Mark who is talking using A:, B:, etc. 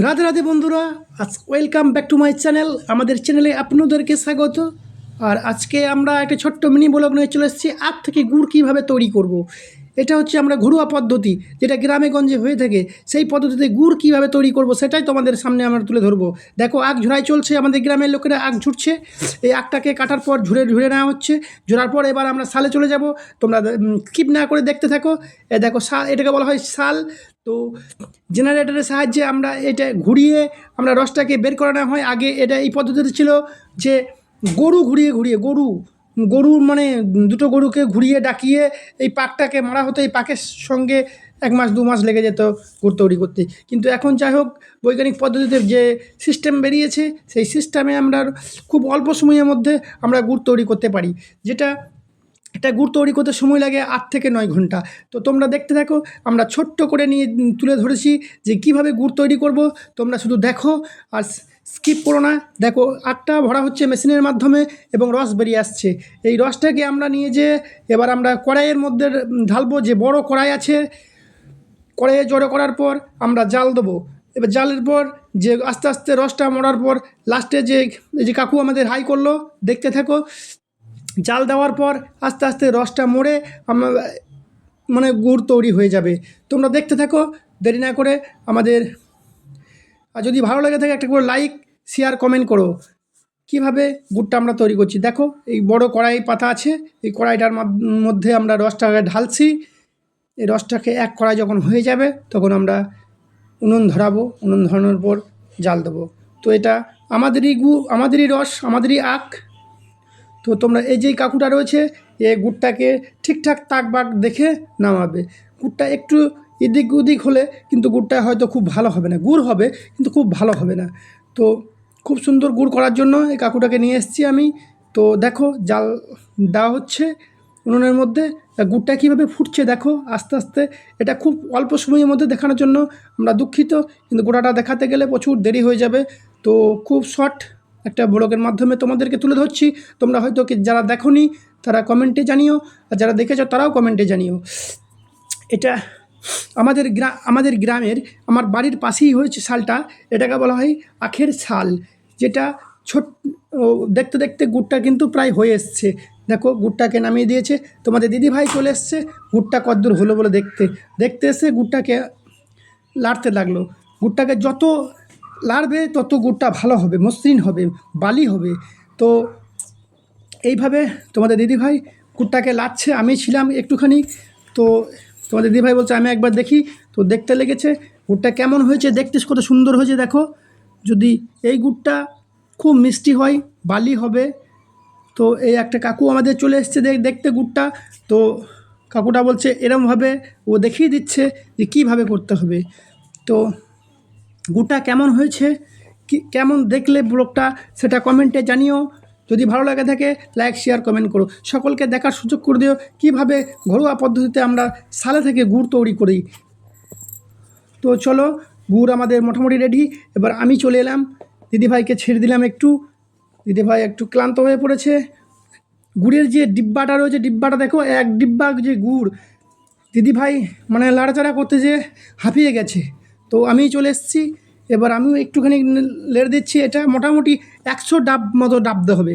A: রাধে রাধে বন্ধুরা, আজ welcome back to my channel আমাদের চ্যানেলে আপনাদেরকে স্বাগত। আর আজকে আমরা একটা ছোট্ট মিনি ব্লগ নিয়ে চলে এসেছি। আখ থেকে গুড় কীভাবে তৈরি করব। এটা হচ্ছে আমরা ঘরোয়া পদ্ধতি, যেটা গ্রামে গঞ্জে হয়ে থাকে। সেই পদ্ধতিতে গুড় কীভাবে তৈরি করব সেটাই তোমাদের সামনে আমরা তুলে ধরবো। দেখো, আখ ঝুড়াই চলছে, আমাদের গ্রামের লোকেরা আখ ঝুড়ছে। এই আখটাকে কাটার পর ঝুড়ে ঝুড়ে নেওয়া হচ্ছে। ঝোড়ার পর এবার আমরা সালে চলে যাব। তোমরা স্কিপ না করে দেখতে থাকো। এ দেখো, শাল, এটাকে বলা হয় শাল। তো জেনারেটরের সাহায্যে আমরা এটা ঘুরিয়ে, আমরা রসটাকে বের করানো হয়। আগে এটা এই পদ্ধতিতে ছিল যে গরু ঘুরিয়ে ঘুরিয়ে, গরু গরু মানে দুটো গরুকে ঘুরিয়ে ডাকিয়ে এই পাকটাকে মারা হতো, এই পাকের সঙ্গে এক মাস, দু মাস লেগে যেত গুড় তৈরি করতে। কিন্তু এখন যাই হোক, বৈজ্ঞানিক পদ্ধতিতে যে সিস্টেম বেরিয়েছে, সেই সিস্টেমে আমরা খুব অল্প সময়ের মধ্যে আমরা গুড় তৈরি করতে পারি। যেটা, এটা গুড় তৈরি করতে সময় লাগে আট থেকে নয় ঘণ্টা। তো তোমরা দেখতে থাকো, আমরা ছোট্ট করে নিয়ে তুলে ধরেছি যে কীভাবে গুড় তৈরি করব। তোমরা শুধু দেখো, আর স্কিপ করো না। দেখো, আটটা ভরা হচ্ছে মেশিনের মাধ্যমে এবং রস বেরিয়ে আসছে। এই রসটাকে আমরা নিয়ে যে এবার আমরা কড়াইয়ের মধ্যে ঢালবো, যে বড় কড়াই আছে, কড়াইয়ে জড়ো করার পর আমরা জাল দেবো। এবার জালের পর যে আস্তে আস্তে রসটা মরার পর লাস্টে যে যে কাকু আমাদের হাই করল, দেখতে থাকো। জাল দেওয়ার পর আস্তে আস্তে রসটা মরে আমরা মানে গুড় তৈরি হয়ে যাবে। তোমরা দেখতে থাকো, দেরি না করে আমাদের আর যদি ভালো লাগে থাকে একটা করে লাইক শেয়ার কমেন্ট করো। কীভাবে গুড়টা আমরা তৈরি করছি? দেখো, এই বড় কড়াই পাতা আছে, এই কড়াইটার মধ্যে আমরা রসটাকে ঢালছি। এই রসটাকে এক কড়াই যখন হয়ে যাবে, তখন আমরা উনুন ধরাবো, উনুন ধরানোর পর জাল দেবো। তো এটা আমাদেরই গু, আমাদেরই রস, আমাদেরই আখ। তো তোমরা, এই যে কাকুটা রয়েছে, এ গুড়টাকে ঠিকঠাক তাক বাক দেখে নামাবে। গুড়টা একটু এদিক ওদিক হলে কিন্তু গুড়টা হয়তো খুব ভালো হবে না। গুড় হবে, কিন্তু খুব ভালো হবে না। তো খুব সুন্দর গুড় করার জন্য এই কাকুটাকে নিয়ে এসেছি আমি। তো দেখো, জাল দেওয়া হচ্ছে উনুনের মধ্যে। গুড়টা কীভাবে ফুটছে দেখো, আস্তে আস্তে। এটা খুব অল্প সময়ের মধ্যে দেখানোর জন্য আমরা দুঃখিত, কিন্তু গোড়াটা দেখাতে গেলে প্রচুর দেরি হয়ে যাবে। তো খুব শর্ট একটা ব্লগের মাধ্যমে তোমাদেরকে তুলে ধরছি। তোমরা হয়তো যারা দেখোনি, তারা কমেন্টে জানিও, আর যারা দেখেছ, তারাও কমেন্টে জানিও। এটা আমাদের গ্রা, আমাদের গ্রামের, আমার বাড়ির পাশেই হয়েছে শালটা, এটাকে বলা হয় আখের শাল, যেটা ছোট দেখতে দেখতে গুড়টা কিন্তু প্রায় হয়ে এসছে। দেখো, গুড়টাকে নামিয়ে দিয়েছে। তোমাদের দিদিভাই চলে এসছে। গুড়টা কদ্দূর হলো বলে দেখতে। দেখতে এসে গুড়টাকে লাড়তে লাগল। গুড়টাকে যত লাড়বে, তত গুড়টা ভালো হবে, মসৃণ হবে, বালি হবে। তো এইভাবে তোমাদের দিদিভাই গুড়টাকে লাড়ছে, আমি ছিলাম একটুখানি। তো তোমাদের দিদিভাই বলছে, আমি একবার দেখি। তো দেখতে লেগেছে। গুড়টা কেমন হয়েছে দেখতে কত সুন্দর হয়েছে, দেখো। যদি এই গুড়টা খুব মিষ্টি হয়, বালি হবে। তো এই একটা কাকু আমাদের চলে এসছে দেখ- দেখতে গুড়টা। তো কাকুটা বলছে, এরমভাবে ও দেখিয়ে দিচ্ছে যে কীভাবে করতে হবে। তো গুড়টা কেমন হয়েছে? কি কেমন দেখলে ব্লগটা, সেটা কমেন্টে জানিও। যদি ভালো লাগে থাকে লাইক শেয়ার কমেন্ট করো। সকলকে দেখার সুযোগ করে দিও। কীভাবে ঘরোয়া পদ্ধতিতে আমরা সালে থেকে গুড় তৈরি করি। তো চলো, গুড় আমাদের মোটামুটি রেডি এবার আমি চলে এলাম। দিদিভাইকে ছেড়ে দিলাম একটু। দিদিভাই একটু ক্লান্ত হয়ে পড়েছে। গুড়ের যে ডিব্বাটা রয়েছে, ডিব্বাটা দেখো, এক ডিব্বা যে গুড়। দিদিভাই মানে লাড়াচাড়া করতে যে হাঁপিয়ে গেছে। তো আমি চলে এসেছি। এবার আমিও একটুখানি লেড়ে দিচ্ছি এটা মোটামুটি একশো ডাব মতো ডাবতে হবে।